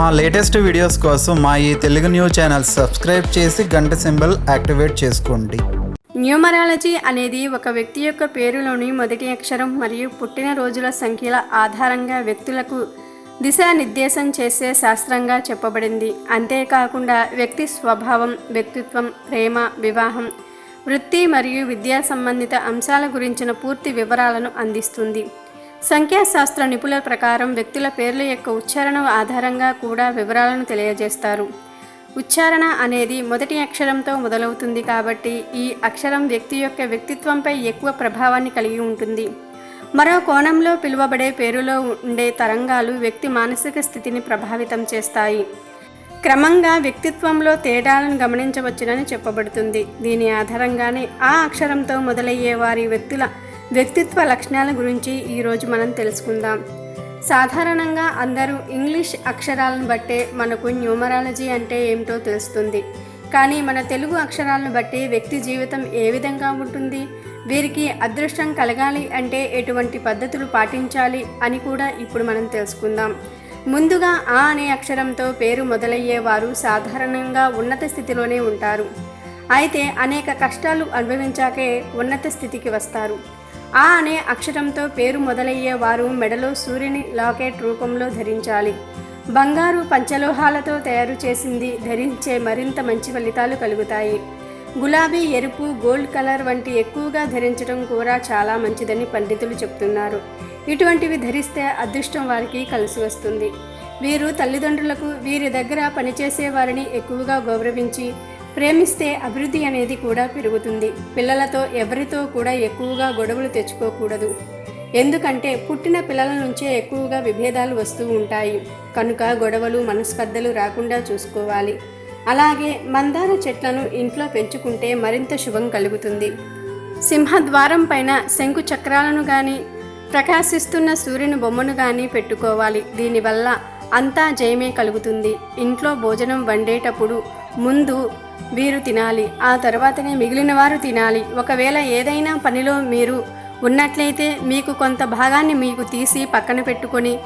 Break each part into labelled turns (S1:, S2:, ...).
S1: మా latest videos కోసం మా ఈ తెలుగు న్యూస్ ఛానల్ సబ్స్క్రైబ్ చేసి గంట సింబల్ యాక్టివేట్ చేసుకోండి.
S2: న్యూమరాలజీ అనేది ఒక వ్యక్తి యొక్క పేరులోని మొదటి అక్షరం మరియు పుట్టిన రోజుల సంఖ్యల ఆధారంగా వ్యక్తులకు దిశానిర్దేశం చేసే శాస్త్రంగా చెప్పబడింది. అంతేకాకుండా వ్యక్తి స్వభావం వ్యక్తిత్వం ప్రేమ వివాహం వృత్తి మరియు విద్యా సంబంధిత అంశాల గురించిన పూర్తి వివరాలను అందిస్తుంది. సంఖ్యాశాస్త్ర నిపుణుల ప్రకారం వ్యక్తుల పేర్ల యొక్క ఉచ్చారణ ఆధారంగా కూడా వివరాలను తెలియజేస్తారు. ఉచ్చారణ అనేది మొదటి అక్షరంతో మొదలవుతుంది కాబట్టి ఈ అక్షరం వ్యక్తి యొక్క వ్యక్తిత్వంపై ఎక్కువ ప్రభావాన్ని కలిగి ఉంటుంది. మరో కోణంలో పిలువబడే పేరులో ఉండే తరంగాలు వ్యక్తి మానసిక స్థితిని ప్రభావితం చేస్తాయి. క్రమంగా వ్యక్తిత్వంలో తేడాలను గమనించవచ్చునని చెప్పబడుతుంది. దీని ఆధారంగానే ఆ అక్షరంతో మొదలయ్యే వారి వ్యక్తుల వ్యక్తిత్వ లక్షణాల గురించి ఈరోజు మనం తెలుసుకుందాం. సాధారణంగా అందరూ ఇంగ్లీష్ అక్షరాలను బట్టే మనకు న్యూమరాలజీ అంటే ఏమిటో తెలుస్తుంది. కానీ మన తెలుగు అక్షరాలను బట్టి వ్యక్తి జీవితం ఏ విధంగా ఉంటుంది? వీరికి అదృష్టం కలగాలి అంటే ఎటువంటి పద్ధతులు పాటించాలి అని కూడా ఇప్పుడు మనం తెలుసుకుందాం. ముందుగా ఆ అనే అక్షరంతో పేరు మొదలయ్యే వారు సాధారణంగా ఉన్నత స్థితిలోనే ఉంటారు. అయితే అనేక కష్టాలు అనుభవించాకే ఉన్నత స్థితికి వస్తారు. ఆ అనే అక్షరంతో పేరు మొదలయ్యే వారు మెడలో సూర్యుని లాకెట్ రూపంలో ధరించాలి. బంగారు పంచలోహాలతో తయారు చేసింది ధరించే మరింత మంచి ఫలితాలు కలుగుతాయి. గులాబీ ఎరుపు గోల్డ్ కలర్ వంటి ఎక్కువగా ధరించడం కూడా చాలా మంచిదని పండితులు చెప్తున్నారు. ఇటువంటివి ధరిస్తే అదృష్టం వారికి కలిసి వస్తుంది. వీరు తల్లిదండ్రులకు వీరి దగ్గర పనిచేసే వారిని ఎక్కువగా గౌరవించి ప్రేమిస్తే అభివృద్ధి అనేది కూడా పెరుగుతుంది. పిల్లలతో ఎవరితో కూడా ఎక్కువగా గొడవలు తెచ్చుకోకూడదు. ఎందుకంటే పుట్టిన పిల్లల నుంచే ఎక్కువగా విభేదాలు వస్తూ ఉంటాయి. కనుక గొడవలు మనస్పర్ధలు రాకుండా చూసుకోవాలి. అలాగే మందార చెట్లను ఇంట్లో పెంచుకుంటే మరింత శుభం కలుగుతుంది. సింహద్వారం పైన శంకు చక్రాలను కానీ ప్రకాశిస్తున్న సూర్యుని బొమ్మను కానీ పెట్టుకోవాలి. దీనివల్ల అంతా జయమే కలుగుతుంది. ఇంట్లో భోజనం వండేటప్పుడు ముందు వీరు తినాలి. ఆ తర్వాతనే మిగిలిన వారు తినాలి. ఒకవేళ ఏదైనా పనిలో మీరు ఉన్నట్లయితే మీకు కొంత భాగాన్ని మీకు తీసి పక్కన పెట్టుకొని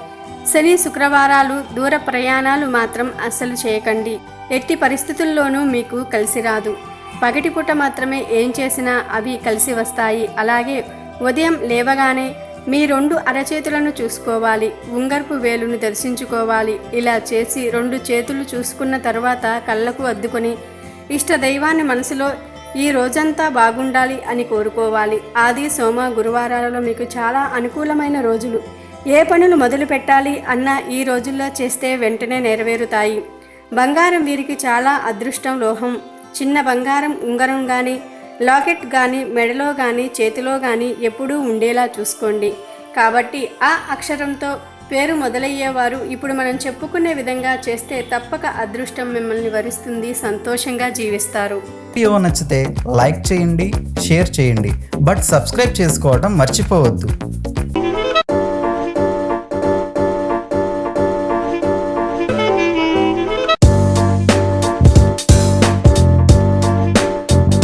S2: శని శుక్రవారాలు దూర ప్రయాణాలు మాత్రం అస్సలు చేయకండి. ఎట్టి పరిస్థితుల్లోనూ మీకు కలిసి రాదు. పగటిపూట మాత్రమే ఏం చేసినా అవి కలిసి వస్తాయి. అలాగే ఉదయం లేవగానే మీ రెండు అరచేతులను చూసుకోవాలి. ఉంగరపు వేలును దర్శించుకోవాలి. ఇలా చేసి రెండు చేతులు చూసుకున్న తర్వాత కళ్ళకు అద్దుకొని ఇష్ట దైవాన్ని మనసులో ఈ రోజంతా బాగుండాలి అని కోరుకోవాలి. ఆది సోమ గురువారాలలో మీకు చాలా అనుకూలమైన రోజులు. ఏ పనులు మొదలు పెట్టాలి అన్న ఈ రోజుల్లో చేస్తే వెంటనే నెరవేరుతాయి. బంగారం వీరికి చాలా అదృష్టం లోహం. చిన్న బంగారం ఉంగరం కానీ లాకెట్ కానీ మెడలో కానీ చేతిలో కానీ ఎప్పుడూ ఉండేలా చూసుకోండి. కాబట్టి ఆ అక్షరంతో పేరు మొదలయ్యేవారు ఇప్పుడు మనం చెప్పుకునే విధంగా చేస్తే తప్పక అదృష్టం మిమ్మల్ని వరిస్తుంది సంతోషంగా జీవిస్తారు.
S1: వీడియో నచ్చితే లైక్ చేయండి షేర్ చేయండి. బట్ సబ్స్క్రైబ్ చేసుకోవడం మర్చిపోవద్దు.